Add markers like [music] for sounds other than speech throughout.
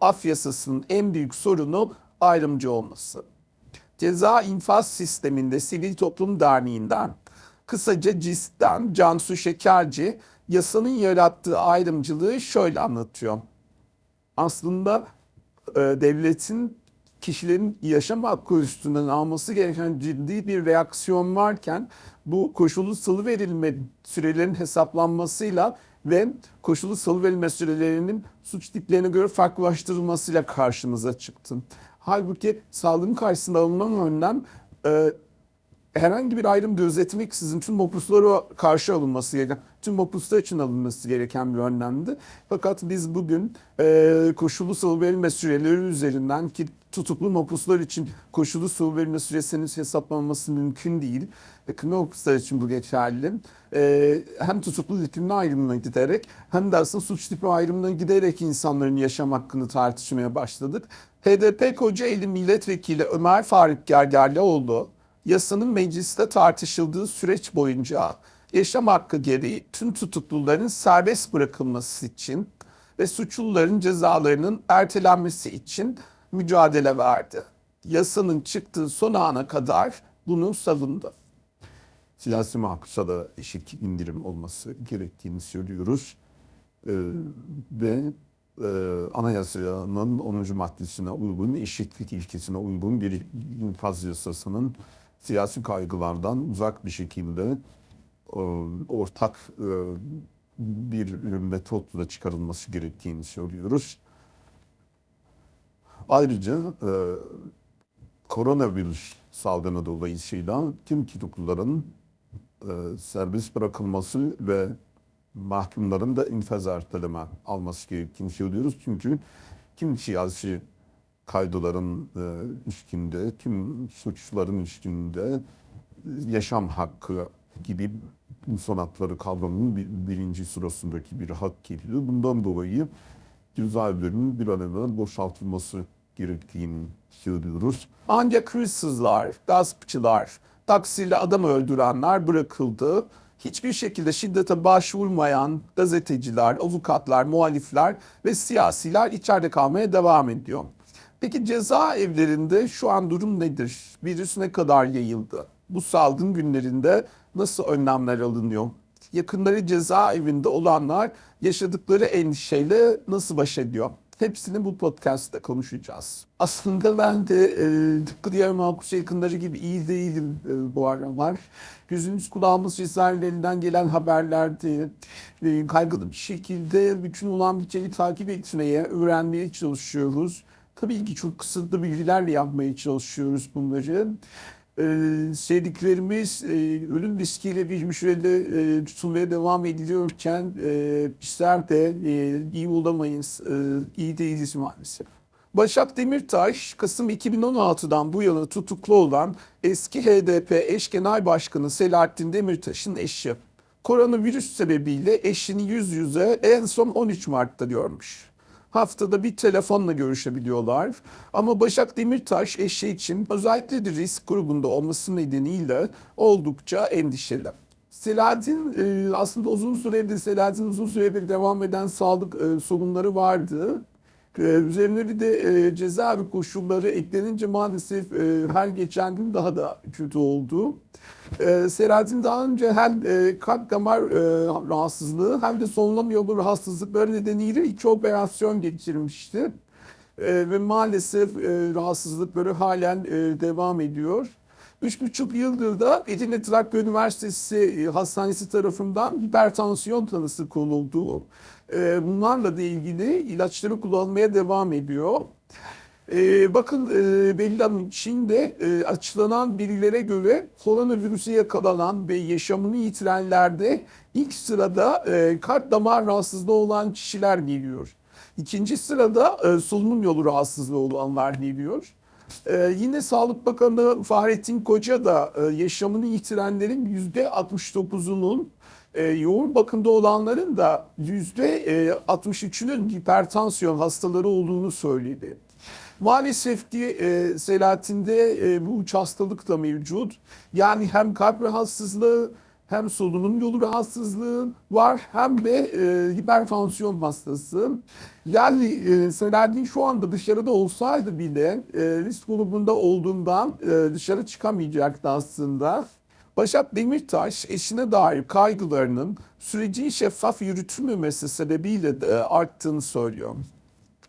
af yasasının en büyük sorunu ayrımcı olması. Ceza infaz sisteminde Sivil Toplum Derneği'nden, kısaca CİS'ten Cansu Şekerci yasanın yarattığı ayrımcılığı şöyle anlatıyor. Aslında e, devletin kişilerin yaşam hakkı üstünden alması gereken ciddi bir reaksiyon varken bu koşulu salı verilme sürelerin hesaplanmasıyla ve koşulu salı verilme sürelerinin suç tiplerine göre farklılaştırılmasıyla karşımıza çıktı. Halbuki sağlığın karşısında alınan önlem e, herhangi bir ayrım gözetmeksizin tüm mopuslara karşı alınması gereken, tüm mopuslar için alınması gereken bir önlemdi. Fakat biz bugün e, koşulu salı verilme süreleri üzerinden ki tutuklu mopuslar için koşulu salı verilme süresinin hesaplanması mümkün değil. Ve kına mopuslar için bu geçerli. E, hem tutuklu hükümlü ayrımına giderek hem de aslında suç tipi ayrımına giderek insanların yaşam hakkını tartışmaya başladık. HDP Kocaeli Milletvekili Ömer Faruk Gergerlioğlu yasanın mecliste tartışıldığı süreç boyunca yaşam hakkı gereği tüm tutukluların serbest bırakılması için ve suçluların cezalarının ertelenmesi için mücadele verdi. Yasanın çıktığı son ana kadar bunu savundu. Siyasi mahpusa da eşit indirim olması gerektiğini söylüyoruz. Ee, ve e, anayasanın 10. maddesine uygun, eşitlik ilkesine uygun bir infaz yasasının siyasi kaygılardan uzak bir şekilde e, ortak e, bir metotla çıkarılması gerektiğini söylüyoruz. Ayrıca e, koronavirüs salgını dolayısıyla tüm tutukluların serbest bırakılması ve mahkumların da infaz erteleme alması gerektiğini söylüyoruz. Çünkü kim siyasi kaydoların e, üstünde, tüm suçların üstünde yaşam hakkı gibi insan hakları kavramının bir, birinci sırasındaki bir hak geliyor. Bundan dolayı cezaevlerinin bir an evvel boşaltılması gerektiğini söylüyoruz. Ancak hırsızlar, gaspçılar, taksiyle adam öldürenler bırakıldı. Hiçbir şekilde şiddete başvurmayan gazeteciler, avukatlar, muhalifler ve siyasiler içeride kalmaya devam ediyor. Peki cezaevlerinde şu an durum nedir? Virüs ne kadar yayıldı? Bu salgın günlerinde nasıl önlemler alınıyor? Yakınları cezaevinde olanlar yaşadıkları endişeyle nasıl baş ediyor? Hepsini bu podcast'ta konuşacağız. Aslında ben de e, tıpkı diğer Malkus yakınları gibi iyi değilim e, bu aralar. Gözümüz kulağımız cezaevlerinden gelen haberlerde e, kaygılı bir şekilde bütün olan biteni takip etmeye, öğrenmeye çalışıyoruz. Tabii ki çok kısıtlı bilgilerle yapmaya çalışıyoruz bunları. Ee, sevdiklerimiz e, ölüm riskiyle bir sürede e, tutulmaya devam ediliyorken e, bizler de e, iyi olamayız, e, iyi değiliz maalesef. Başak Demirtaş, Kasım 2016'dan bu yana tutuklu olan eski HDP eş genel başkanı Selahattin Demirtaş'ın eşi. Koronavirüs sebebiyle eşini yüz yüze en son 13 Mart'ta görmüş haftada bir telefonla görüşebiliyorlar. Ama Başak Demirtaş eşi için özellikle de risk grubunda olması nedeniyle oldukça endişeli. Selahattin e, aslında uzun süredir Selahattin uzun süredir devam eden sağlık e, sorunları vardı. E, üzerine bir de e, cezaevi koşulları eklenince maalesef e, her geçen gün daha da kötü oldu. E, Selahattin daha önce hem e, kalp damar e, rahatsızlığı hem de solunum yolu rahatsızlıkları nedeniyle iki operasyon geçirmişti. E, ve maalesef e, rahatsızlıkları halen e, devam ediyor. Üç buçuk yıldır da Edirne Trakya Üniversitesi e, Hastanesi tarafından hipertansiyon tanısı konuldu. E, bunlarla da ilgili ilaçları kullanmaya devam ediyor. Ee, bakın e, Belli Hanım Çin'de e, açıklanan bilgilere göre koronavirüse yakalanan ve yaşamını yitirenlerde ilk sırada e, kalp damar rahatsızlığı olan kişiler geliyor. İkinci sırada e, solunum yolu rahatsızlığı olanlar geliyor. Ee, yine Sağlık Bakanı Fahrettin Koca da e, yaşamını yitirenlerin yüzde 69'unun e, yoğun bakımda olanların da yüzde 63'ünün hipertansiyon hastaları olduğunu söyledi. Maalesef ki e, Selahattin'de e, bu üç hastalık da mevcut. Yani hem kalp rahatsızlığı hem solunum yolu rahatsızlığı var hem de e, hipertansiyon hastası. Yani e, Selahattin şu anda dışarıda olsaydı bile e, risk grubunda olduğundan e, dışarı çıkamayacaktı aslında. Başak Demirtaş eşine dair kaygılarının sürecin şeffaf yürütülmemesi sebebiyle de arttığını söylüyor.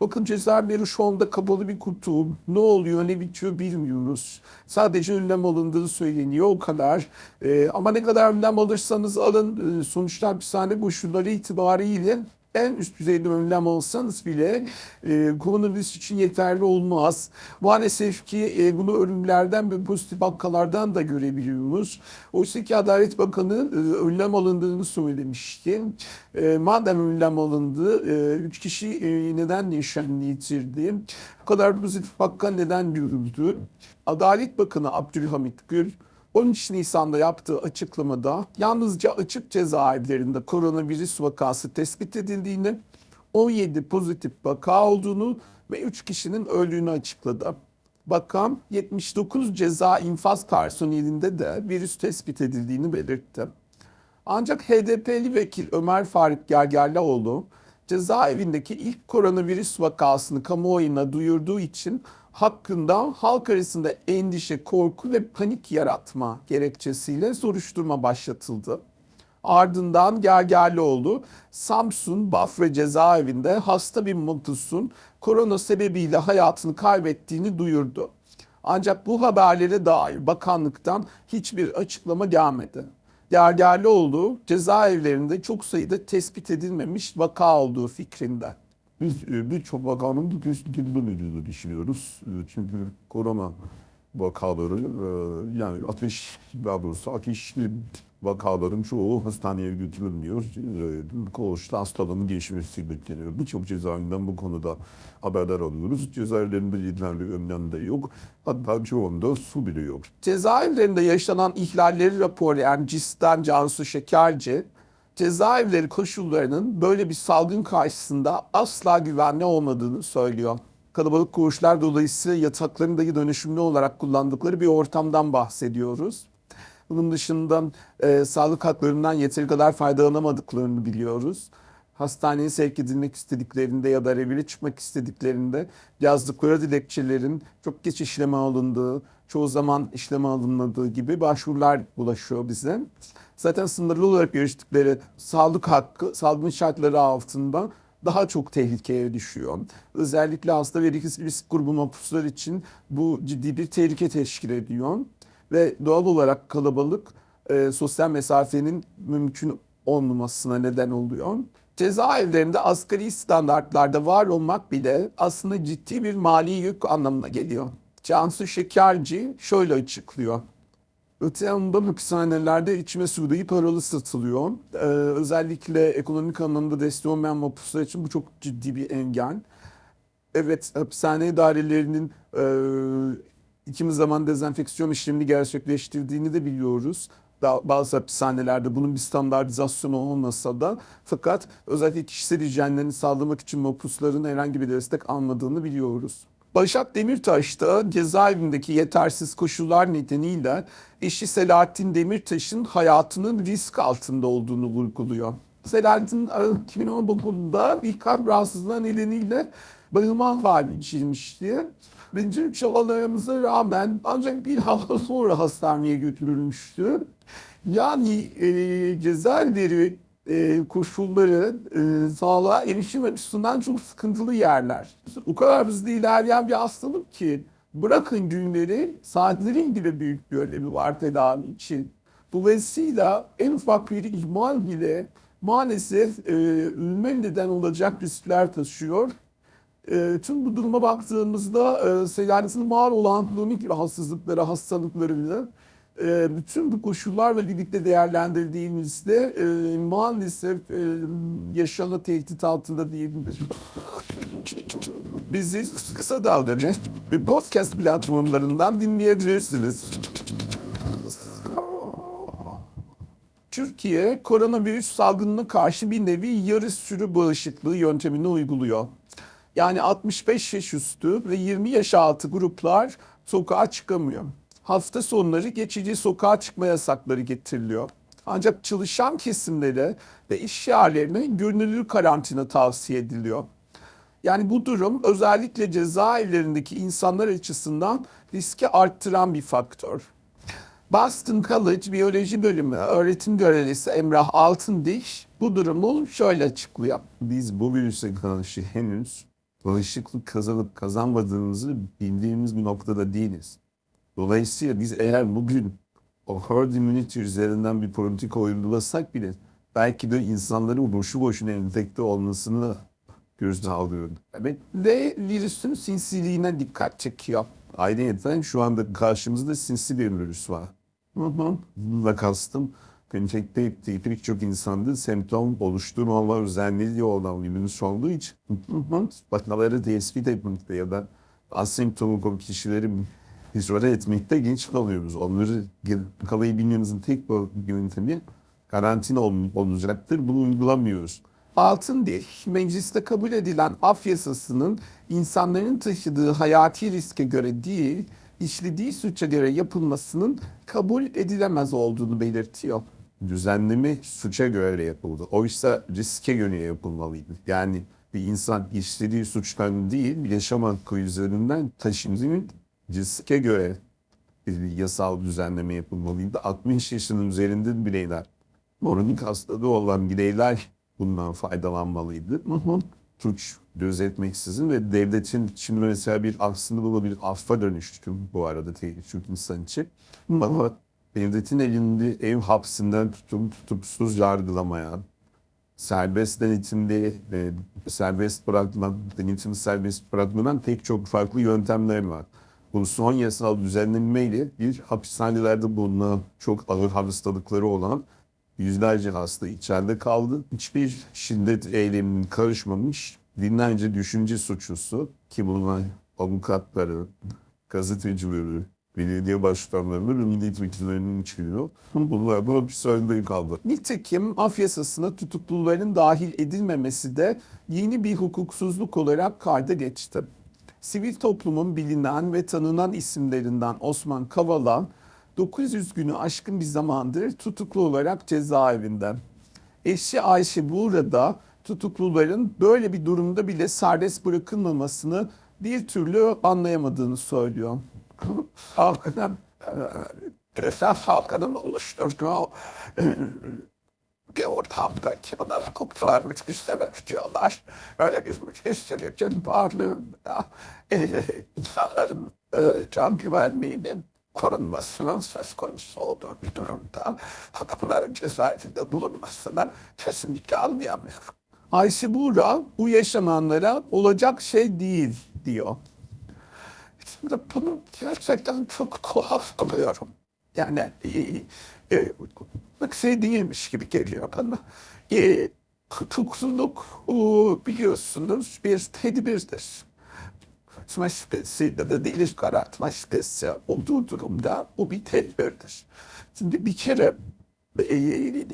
Bakın cezaevleri şu anda kapalı bir kutu. Ne oluyor ne bitiyor bilmiyoruz. Sadece önlem alındığı söyleniyor o kadar. Ee, ama ne kadar önlem alırsanız alın e, sonuçta hapishane koşulları itibariyle en üst düzeyde önlem alsanız bile e, koronavirüs için yeterli olmaz. Maalesef ki e, bunu ölümlerden ve pozitif vakalardan da görebiliyoruz. Oysa ki Adalet Bakanı e, önlem alındığını söylemişti. E, madem önlem alındı, e, üç kişi e, neden yaşamını yitirdi? Bu kadar pozitif vaka neden görüldü? Adalet Bakanı Abdülhamit Gül 13 Nisan'da yaptığı açıklamada yalnızca açık cezaevlerinde koronavirüs vakası tespit edildiğini, 17 pozitif vaka olduğunu ve 3 kişinin öldüğünü açıkladı. Bakan 79 ceza infaz personelinde de virüs tespit edildiğini belirtti. Ancak HDP'li vekil Ömer Faruk Gergerlioğlu cezaevindeki ilk koronavirüs vakasını kamuoyuna duyurduğu için hakkında halk arasında endişe, korku ve panik yaratma gerekçesiyle soruşturma başlatıldı. Ardından Gergerlioğlu Samsun Bafra cezaevinde hasta bir mahpusun korona sebebiyle hayatını kaybettiğini duyurdu. Ancak bu haberlere dair bakanlıktan hiçbir açıklama gelmedi. Gergerlioğlu cezaevlerinde çok sayıda tespit edilmemiş vaka olduğu fikrinde. Biz e, birçok vakanın tespit edilmediğini düşünüyoruz. E, Çünkü korona vakaları e, yani ateş daha doğrusu ateş vakaların çoğu hastaneye götürülmüyor. Koğuşta hastalığın geçmesi bekleniyor. Birçok cezaevinden bu konuda haberler alıyoruz. Cezaevlerinde yeterli önlem de yok. Hatta çoğunda su bile yok. Cezaevlerinde yaşanan ihlalleri raporlayan CİS'ten Cansu Şekerci, cezaevleri koşullarının böyle bir salgın karşısında asla güvenli olmadığını söylüyor. Kalabalık koğuşlar dolayısıyla yatakların dahi dönüşümlü olarak kullandıkları bir ortamdan bahsediyoruz. Bunun dışında e, sağlık haklarından yeteri kadar faydalanamadıklarını biliyoruz. Hastaneye sevk edilmek istediklerinde ya da revire çıkmak istediklerinde yazdıkları dilekçelerin çok geç işleme alındığı, çoğu zaman işleme alınmadığı gibi başvurular ulaşıyor bize. Zaten sınırlı olarak görüştükleri sağlık hakkı salgın şartları altında daha çok tehlikeye düşüyor. Özellikle hasta ve risk, grubu mahpuslar için bu ciddi bir tehlike teşkil ediyor. Ve doğal olarak kalabalık e, sosyal mesafenin mümkün olmamasına neden oluyor. Cezaevlerinde asgari standartlarda var olmak bile aslında ciddi bir mali yük anlamına geliyor. Cansu Şekerci şöyle açıklıyor. Öte yandan hapishanelerde içme suyu paralı satılıyor. Ee, özellikle ekonomik anlamda destek olmayan mahpuslar için bu çok ciddi bir engel. Evet, hapishane idarelerinin e, kimi zaman dezenfeksiyon işlemini gerçekleştirdiğini de biliyoruz. Bazı hapishanelerde bunun bir standartizasyonu olmasa da fakat özellikle kişisel hijyenlerini sağlamak için mahpusların herhangi bir destek almadığını biliyoruz. Başak Demirtaş da cezaevindeki yetersiz koşullar nedeniyle eşi Selahattin Demirtaş'ın hayatının risk altında olduğunu vurguluyor. Selahattin e, 2019'da bir kalp rahatsızlığı nedeniyle bayılma hali geçirmişti. Bizim çabalarımıza rağmen ancak bir hafta sonra hastaneye götürülmüştü. Yani e, cezaevleri e, koşulları e, sağlığa erişim açısından çok sıkıntılı yerler. O kadar hızlı ilerleyen bir hastalık ki bırakın günleri saatlerin bile büyük bir önemi var tedavi için. Dolayısıyla en ufak bir ihmal bile maalesef e, ölüme neden olacak riskler taşıyor. E, tüm bu duruma baktığımızda e, Selahattin'in var olan kronik rahatsızlıkları, hastalıklarını e, bütün bu koşullarla birlikte değerlendirdiğimizde e, maalesef e, yaşamı tehdit altında diyebiliriz. Bizi kısa dalgacı bir podcast platformlarından dinleyebilirsiniz. Türkiye koronavirüs salgınına karşı bir nevi yarı sürü bağışıklığı yöntemini uyguluyor. Yani 65 yaş üstü ve 20 yaş altı gruplar sokağa çıkamıyor. Hafta sonları geçici sokağa çıkma yasakları getiriliyor. Ancak çalışan kesimlere ve iş yerlerine gönüllü karantina tavsiye ediliyor. Yani bu durum özellikle cezaevlerindeki insanlar açısından riski arttıran bir faktör. Boston College Biyoloji Bölümü öğretim görevlisi Emrah Altındiş bu durumu şöyle açıklıyor. Biz bu virüse karşı henüz bağışıklık kazanıp kazanmadığımızı bildiğimiz bir noktada değiliz. Dolayısıyla biz eğer bugün o herd immunity üzerinden bir politika uygulasak bile belki de insanların boşu boşuna enfekte olmasını gözden alıyordu. Evet, ve virüsün sinsiliğine dikkat çekiyor. Ayrıca şu anda karşımızda sinsi bir virüs var. Hı. Bununla kastım enfekte ettiği pek çok insanda semptom oluşturmama özelliği olan bir virüs olduğu için [laughs] vakaları tespit etmekte ya da asemptomik kişileri izole etmekte geç kalıyoruz. Onları yakalayabilmemizin tek bu yöntemi karantina ol- olacaktır. Bunu uygulamıyoruz. Altın değil, mecliste kabul edilen af yasasının insanların taşıdığı hayati riske göre değil, işlediği suça göre yapılmasının kabul edilemez olduğunu belirtiyor. Düzenleme suça göre yapıldı. Oysa riske göre yapılmalıydı. Yani bir insan işlediği suçtan değil, yaşam hakkı üzerinden taşındığı riske göre bir yasal düzenleme yapılmalıydı. 60 yaşının üzerinde bireyler, kronik hastalığı olan bireyler bundan faydalanmalıydı. Suç gözetmeksizin ve devletin şimdi mesela bir aslında bu bir affa dönüştü bu arada Türk insan için. Ama devletin elinde ev hapsinden tutum tutuksuz yargılamayan, serbest denetimde e, serbest bırakılan, denetim serbest bırakmadan pek çok farklı yöntemler var. Bu son yasal düzenlenmeyle bir hapishanelerde bulunan çok ağır hastalıkları olan yüzlerce hasta içeride kaldı. Hiçbir şiddet eyleminin karışmamış binlerce düşünce suçlusu ki bunlar avukatları, gazetecileri, belediye başkanları ve milletvekillerinin içeriyor. Bunlar bu hapishanede kaldı. Nitekim af yasasına tutukluların dahil edilmemesi de yeni bir hukuksuzluk olarak kayda geçti. Sivil toplumun bilinen ve tanınan isimlerinden Osman Kavala 900 günü aşkın bir zamandır tutuklu olarak cezaevinde. Eşi Ayşe burada tutukluların böyle bir durumda bile serbest bırakılmamasını bir türlü anlayamadığını söylüyor. Halkının, küresel halkının oluşturduğu bir ortamda kimler hukuklar istemek istiyorlar. Böyle bir mütesilikin varlığında e, insanların e, can güvenliğinin korunmasının söz konusu olduğu bir durumda adamların cezaevinde bulunmasından kesinlikle anlayamıyorum. Ayşe Buğra bu yaşananlara olacak şey değil diyor. Şimdi bunu gerçekten çok tuhaf buluyorum. Yani e, e, şey değilmiş gibi geliyor bana. E, tutuksuluk o, biliyorsunuz bir tedbirdir. Karartma şüphesi ya da deliş karartma şüphesi olduğu durumda bu bir tedbirdir. Şimdi bir kere e,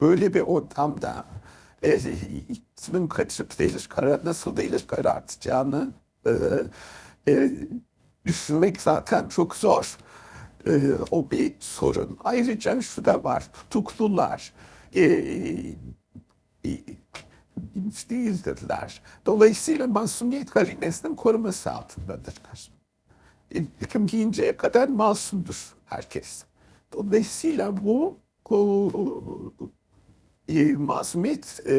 böyle bir ortamda e, ismin kaçıp deliş karar, nasıl deliş karartacağını e, e, düşünmek zaten çok zor. E, o bir sorun. Ayrıca şu da var. Tutuklular e, e, bilinç değildirler. Dolayısıyla masumiyet karinesinden koruması altındadırlar. E, Kim giyinceye kadar masumdur herkes. Dolayısıyla bu o, e, masumiyet e,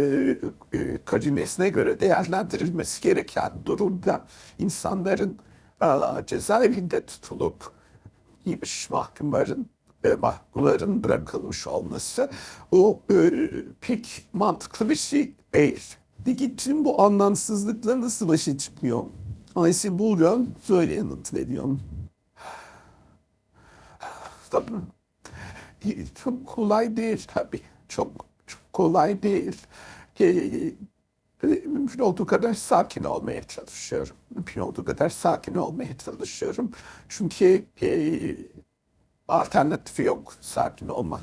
e, karinesine göre değerlendirilmesi gereken durumda insanların a, cezaevinde tutulup yemiş mahkumların ve mahkumların bırakılmış olması o e, pek mantıklı bir şey değil. Peki tüm bu anlamsızlıkla nasıl başa çıkıyor? Ayşe Bulgan şöyle yanıt veriyor. Tabii. E, Çok kolay değil tabii. Çok kolay değil. E, e, mümkün olduğu kadar sakin olmaya çalışıyorum. Mümkün olduğu kadar sakin olmaya çalışıyorum. Çünkü e, alternatifi yok sakin olmak.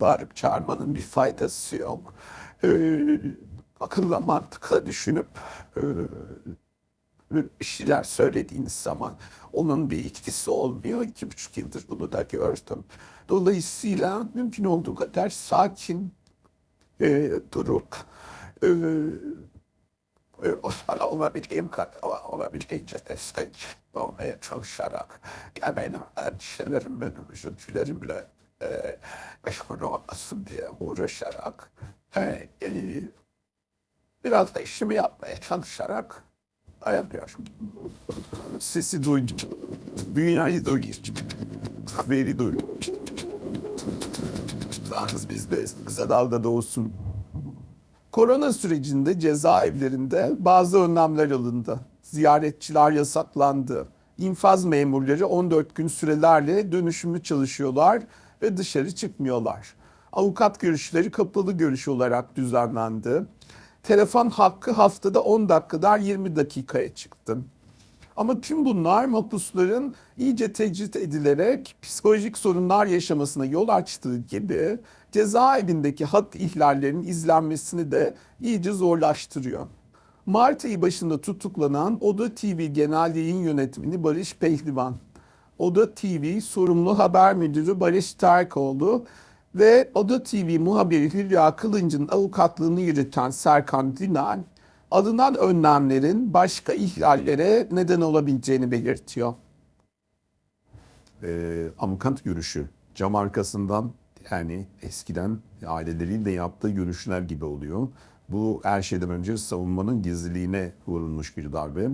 Bağırıp çağırmanın bir faydası yok. Ee, akılla mantıkla düşünüp e, bir şeyler söylediğiniz zaman onun bir etkisi olmuyor. İki buçuk yıldır bunu da gördüm. Dolayısıyla mümkün olduğu kadar sakin e, durup e, e, o sana olabildiğim kadar olabildiğince destek olmaya çalışarak ya benim endişelerim, benim üzüntülerimle e, meşgul olmasın diye uğraşarak e, e, biraz da işimi yapmaya çalışarak dayanıyorum. Sesi duydum. Dünyayı duydum. Haberi duydum. Yalnız bizde kısa dalgada olsun. Korona sürecinde cezaevlerinde bazı önlemler alındı. Ziyaretçiler yasaklandı. İnfaz memurları 14 gün sürelerle dönüşümlü çalışıyorlar ve dışarı çıkmıyorlar. Avukat görüşleri kapalı görüş olarak düzenlendi. Telefon hakkı haftada 10 dakikadan 20 dakikaya çıktı. Ama tüm bunlar mahpusların iyice tecrit edilerek psikolojik sorunlar yaşamasına yol açtığı gibi cezaevindeki hak ihlallerinin izlenmesini de iyice zorlaştırıyor. Mart ayı başında tutuklanan Oda TV Genel Yayın Yönetmeni Barış Pehlivan, Oda TV sorumlu haber müdürü Barış Terkoğlu ve Oda TV muhabiri Hülya Kılınç'ın avukatlığını yürüten Serkan Dinal, alınan önlemlerin başka ihlallere neden olabileceğini belirtiyor. Ee, avukat görüşü cam arkasından yani eskiden aileleriyle yaptığı görüşler gibi oluyor. Bu her şeyden önce savunmanın gizliliğine vurulmuş bir darbe.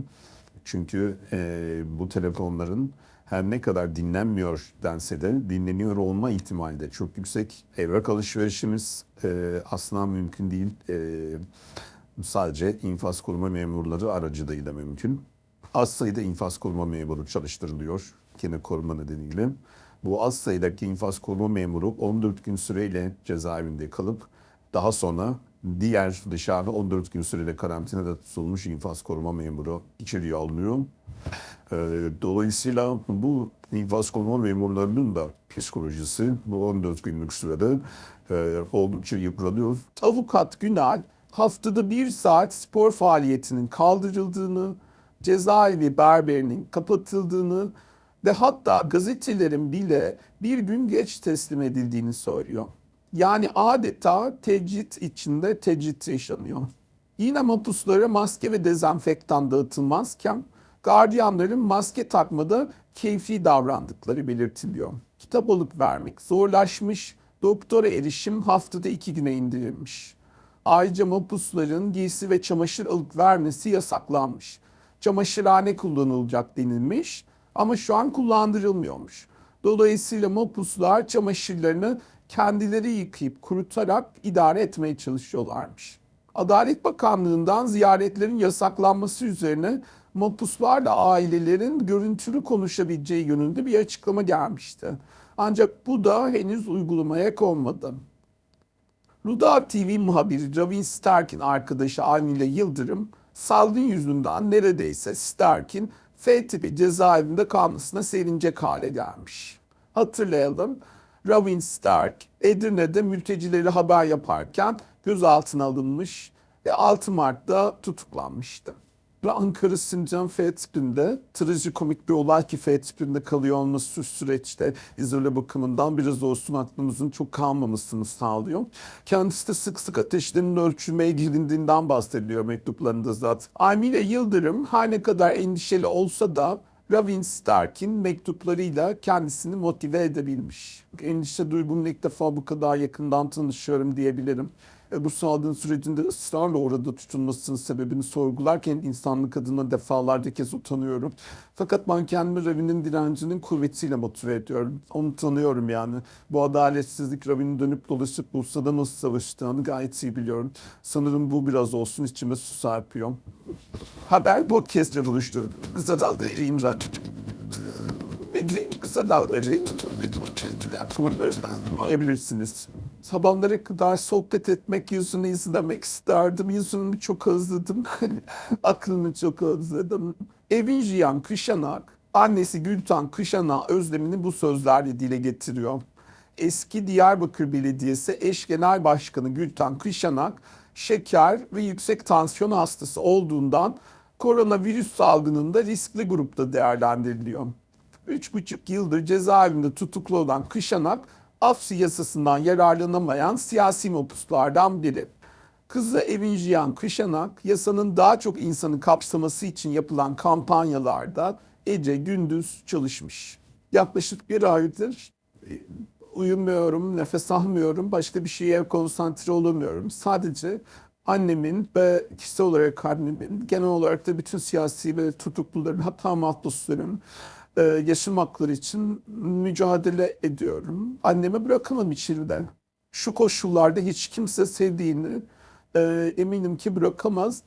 Çünkü e, bu telefonların her ne kadar dinlenmiyor dense de dinleniyor olma ihtimali de çok yüksek. Evrak alışverişimiz e, aslında mümkün değil. E, sadece infaz koruma memurları aracılığıyla mümkün. Az sayıda infaz koruma memuru çalıştırılıyor kendi koruma nedeniyle. Bu az sayıdaki infaz koruma memuru 14 gün süreyle cezaevinde kalıp daha sonra diğer dışarıda 14 gün süreyle karantinada tutulmuş infaz koruma memuru içeriye alınıyor. Ee, Dolayısıyla bu infaz koruma memurlarının da psikolojisi bu 14 günlük sürede e, oldukça yıpranıyor. Avukat Günal haftada bir saat spor faaliyetinin kaldırıldığını, cezaevi berberinin kapatıldığını ve hatta gazetelerin bile bir gün geç teslim edildiğini söylüyor. Yani adeta tecrit içinde tecrit yaşanıyor. Yine mahpuslara maske ve dezenfektan dağıtılmazken gardiyanların maske takmada keyfi davrandıkları belirtiliyor. Kitap alıp vermek zorlaşmış, doktora erişim haftada iki güne indirilmiş. Ayrıca mahpusların giysi ve çamaşır alıp vermesi yasaklanmış. Çamaşırhane kullanılacak denilmiş ama şu an kullandırılmıyormuş. Dolayısıyla mahpuslar çamaşırlarını kendileri yıkayıp kurutarak idare etmeye çalışıyorlarmış. Adalet Bakanlığı'ndan ziyaretlerin yasaklanması üzerine mahpuslarla ailelerin görüntülü konuşabileceği yönünde bir açıklama gelmişti. Ancak bu da henüz uygulamaya konmadı. Luda TV muhabiri Ravin Stark'in arkadaşı Almile Yıldırım salgın yüzünden neredeyse Stark'in F tipi cezaevinde kalmasına sevinecek hale gelmiş. Hatırlayalım Ravin Stark Edirne'de mültecileri haber yaparken gözaltına alınmış ve 6 Mart'ta tutuklanmıştı. Ve Ankara Sincan F tipinde trajikomik bir olay ki F tipinde kalıyor olması süreçte izole bakımından biraz olsun aklımızın çok kalmamasını sağlıyor. Kendisi de sık sık ateşlerin ölçülmeye girildiğinden bahsediliyor mektuplarında zaten. Amile Yıldırım her ne kadar endişeli olsa da Ravin Stark'in mektuplarıyla kendisini motive edebilmiş. Endişe duygumla ilk defa bu kadar yakından tanışıyorum diyebilirim. E, bu salgın sürecinde ısrarla orada tutulmasının sebebini sorgularken insanlık adına defalarca kez utanıyorum. Fakat ben kendimi Ravin'in direncinin kuvvetiyle motive ediyorum. Onu tanıyorum yani. Bu adaletsizlik Ravin'in dönüp dolaşıp Bursa'da nasıl savaştığını gayet iyi biliyorum. Sanırım bu biraz olsun içime su serpiyor. Haber bu kez oluştu. Kısa dalga eriyim zaten. Bekleyin kısa dalgaları bulabilirsiniz. Kadar sohbet etmek, yüzünü izlemek isterdim. Yüzünü çok özledim. [laughs] Aklını çok özledim. Evin Jiyan Kışanak, annesi Gültan Kışanak özlemini bu sözlerle dile getiriyor. Eski Diyarbakır Belediyesi eş genel başkanı Gültan Kışanak, şeker ve yüksek tansiyon hastası olduğundan koronavirüs salgınında riskli grupta değerlendiriliyor. 3,5 yıldır cezaevinde tutuklu olan Kışanak, af yasasından yararlanamayan siyasi mopuslardan biri. Kızı Evin Jiyan Kışanak, yasanın daha çok insanı kapsaması için yapılan kampanyalarda gece gündüz çalışmış. Yaklaşık bir aydır e, uyumuyorum, nefes almıyorum, başka bir şeye konsantre olamıyorum. Sadece annemin ve kişisel olarak annemin, genel olarak da bütün siyasi ve tutukluların, hatta mahpusların e, yaşam hakları için mücadele ediyorum. Annemi bırakamam içeride. Şu koşullarda hiç kimse sevdiğini e, eminim ki bırakamaz.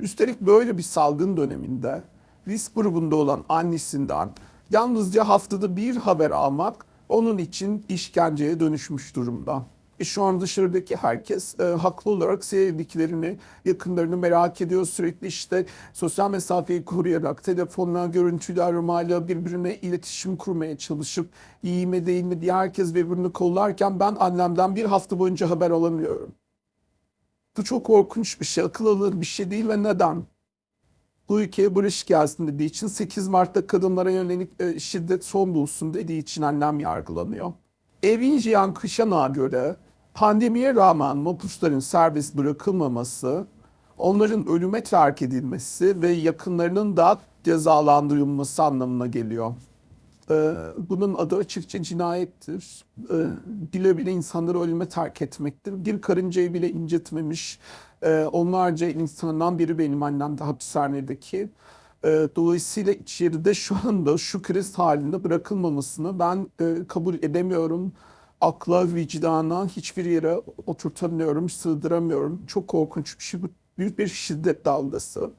Üstelik böyle bir salgın döneminde risk grubunda olan annesinden yalnızca haftada bir haber almak onun için işkenceye dönüşmüş durumda. E şu an dışarıdaki herkes e, haklı olarak sevdiklerini, yakınlarını merak ediyor. Sürekli işte sosyal mesafeyi koruyarak telefonla, görüntülü aramayla birbirine iletişim kurmaya çalışıp iyi mi değil mi diye herkes birbirini kollarken ben annemden bir hafta boyunca haber alamıyorum. Bu çok korkunç bir şey, akıl alır bir şey değil ve neden? Bu ülkeye barış gelsin dediği için 8 Mart'ta kadınlara yönelik e, şiddet son bulsun dediği için annem yargılanıyor. Evin Jiyan Kışanak'a göre pandemiye rağmen mopusların serbest bırakılmaması, onların ölüme terk edilmesi ve yakınlarının da cezalandırılması anlamına geliyor. Ee, bunun adı açıkça cinayettir. Ee, bile bile insanları ölüme terk etmektir. Bir karıncayı bile incitmemiş e, onlarca insandan biri benim annem de hapishanedeki. Ee, dolayısıyla içeride şu anda şu kriz halinde bırakılmamasını ben e, kabul edemiyorum. Akla, vicdana hiçbir yere oturtamıyorum, sığdıramıyorum. Çok korkunç bir şey. Bu büyük bir şiddet dalgası.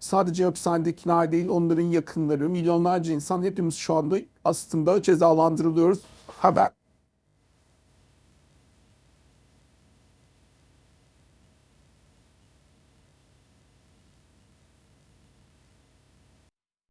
Sadece hapishanedekiler değil, onların yakınları, milyonlarca insan hepimiz şu anda aslında cezalandırılıyoruz. Haber.